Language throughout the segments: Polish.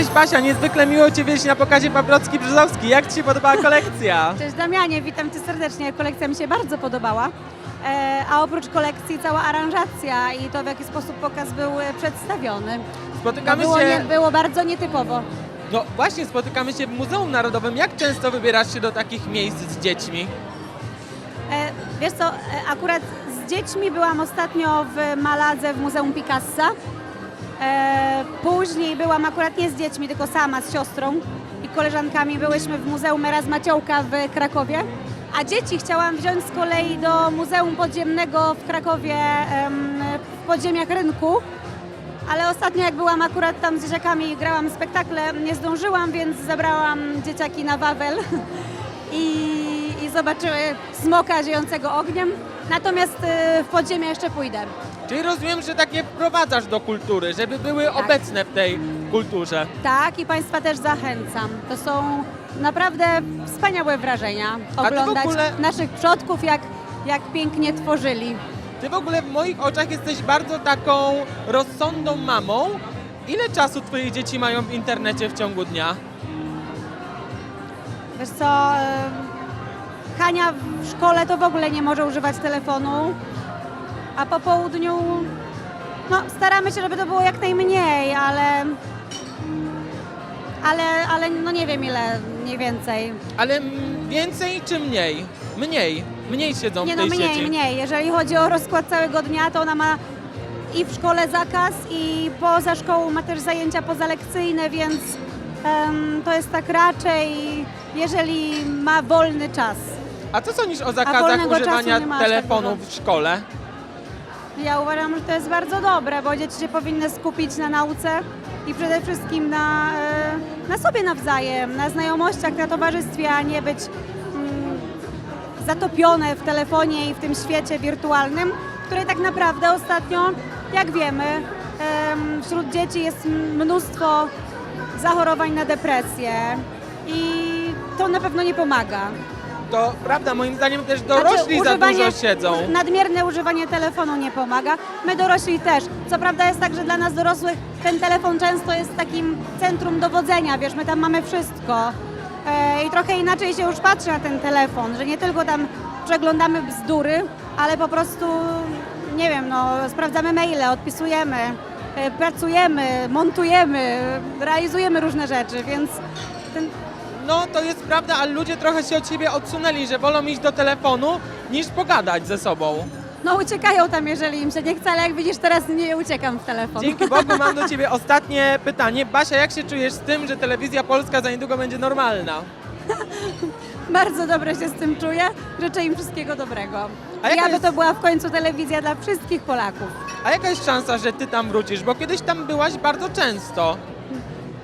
Cześć Basia, niezwykle miło Cię widzieć na pokazie Paprocki-Brzozowski. Jak Ci się podobała kolekcja? Cześć Damianie, witam Cię serdecznie. Kolekcja mi się bardzo podobała. E, a oprócz kolekcji cała aranżacja i to w jaki sposób pokaz był e, przedstawiony. No Spotykamy było, się... nie, było bardzo nietypowo. No właśnie, spotykamy się w Muzeum Narodowym. Jak często wybierasz się do takich miejsc z dziećmi? E, wiesz co, akurat z dziećmi byłam ostatnio w Maladze w Muzeum Picassa. E, później byłam akurat nie z dziećmi, tylko sama z siostrą i koleżankami. Byłyśmy w Muzeum Erasma Ciołka w Krakowie. A dzieci chciałam wziąć z kolei do Muzeum Podziemnego w Krakowie w podziemiach rynku. Ale ostatnio jak byłam akurat tam z dzieciakami, grałam spektakle, nie zdążyłam, więc zabrałam dzieciaki na Wawel i, i zobaczyły smoka ziejącego ogniem. Natomiast y, w podziemie jeszcze pójdę. Czyli rozumiem, że takie wprowadzasz do kultury, żeby były Tak. obecne w tej kulturze. Tak, i Państwa też zachęcam. To są naprawdę wspaniałe wrażenia. W Oglądać ogóle- naszych przodków, jak, jak pięknie tworzyli. Ty w ogóle w moich oczach jesteś bardzo taką rozsądną mamą. Ile czasu Twoje dzieci mają w internecie w ciągu dnia? Wiesz co, em, Hania w szkole to w ogóle nie może używać telefonu, a po południu no, staramy się, żeby to było jak najmniej, ale, ale, ale no nie wiem ile, mniej więcej. Ale m, więcej czy mniej? Mniej. Mniej siedzą Nie w no tej mniej, sieci. mniej. Jeżeli chodzi o rozkład całego dnia, to ona ma i w szkole zakaz, i poza szkołą ma też zajęcia pozalekcyjne, więc em, to jest tak raczej, jeżeli ma wolny czas. A co sądzisz o zakazach wolnego czasu używania nie ma aż tak telefonu dużo. w szkole? Ja uważam, że to jest bardzo dobre, bo dzieci się powinny skupić na nauce i przede wszystkim na, e, na sobie nawzajem, na znajomościach, na towarzystwie, a nie być mm, zatopione w telefonie i w tym świecie wirtualnym, który tak naprawdę ostatnio, jak wiemy, em, wśród dzieci jest mnóstwo zachorowań na depresję i to na pewno nie pomaga. To prawda, moim zdaniem też dorośli Znaczy, za dużo siedzą. Nadmierne używanie telefonu nie pomaga. My dorośli też. Co prawda jest tak, że dla nas dorosłych ten telefon często jest takim centrum dowodzenia, wiesz, my tam mamy wszystko. E, I trochę inaczej się już patrzy na ten telefon, że nie tylko tam przeglądamy bzdury, ale po prostu, nie wiem, no, sprawdzamy maile, odpisujemy, e, pracujemy, montujemy, realizujemy różne rzeczy, więc No to jest prawda, ale ludzie trochę się od siebie odsunęli, że wolą iść do telefonu niż pogadać ze sobą. no uciekają tam, jeżeli im się nie chce, ale jak widzisz, teraz nie uciekam w telefon. Dzięki Bogu mam do Ciebie ostatnie pytanie. Basia, jak się czujesz z tym, że telewizja polska za niedługo będzie normalna? Bardzo dobrze się z tym czuję. Życzę im wszystkiego dobrego. A I jaka aby jest- to była w końcu telewizja dla wszystkich Polaków. A jaka jest szansa, że Ty tam wrócisz? Bo kiedyś tam byłaś bardzo często.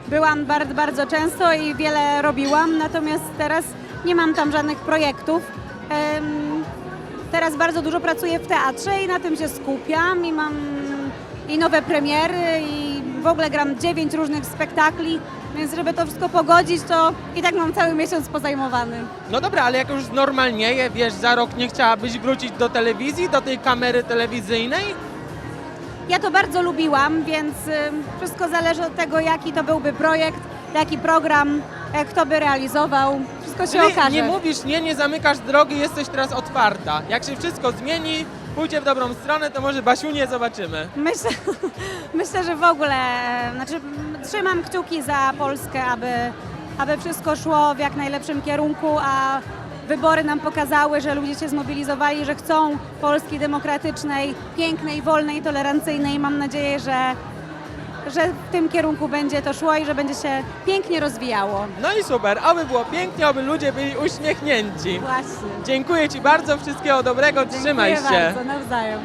Byłam bardzo, bardzo często i wiele robiłam, natomiast teraz nie mam tam żadnych projektów. Teraz bardzo dużo pracuję w teatrze i na tym się skupiam i mam i nowe premiery i w ogóle gram dziewięć różnych spektakli, więc żeby to wszystko pogodzić, to i tak mam cały miesiąc pozajmowany. No dobra, ale jak już znormalnieje, wiesz, za rok nie chciałabyś wrócić do telewizji, do tej kamery telewizyjnej? Ja to bardzo lubiłam, więc y, wszystko zależy od tego, jaki to byłby projekt, jaki program, e, kto by realizował. Wszystko się Czyli okaże. nie mówisz nie, nie zamykasz drogi, jesteś teraz otwarta. Jak się wszystko zmieni, pójdzie w dobrą stronę, to może Basiunię zobaczymy. Myślę, myślę, że w ogóle, e, znaczy trzymam kciuki za Polskę, aby, aby wszystko szło w jak najlepszym kierunku, a wybory nam pokazały, że ludzie się zmobilizowali, że chcą Polski demokratycznej, pięknej, wolnej, tolerancyjnej. Mam nadzieję, że, że w tym kierunku będzie to szło i że będzie się pięknie rozwijało. No i super, oby było pięknie, oby ludzie byli uśmiechnięci. Właśnie. Dziękuję Ci bardzo, wszystkiego dobrego, trzymaj Dziękuję się. bardzo, nawzajem.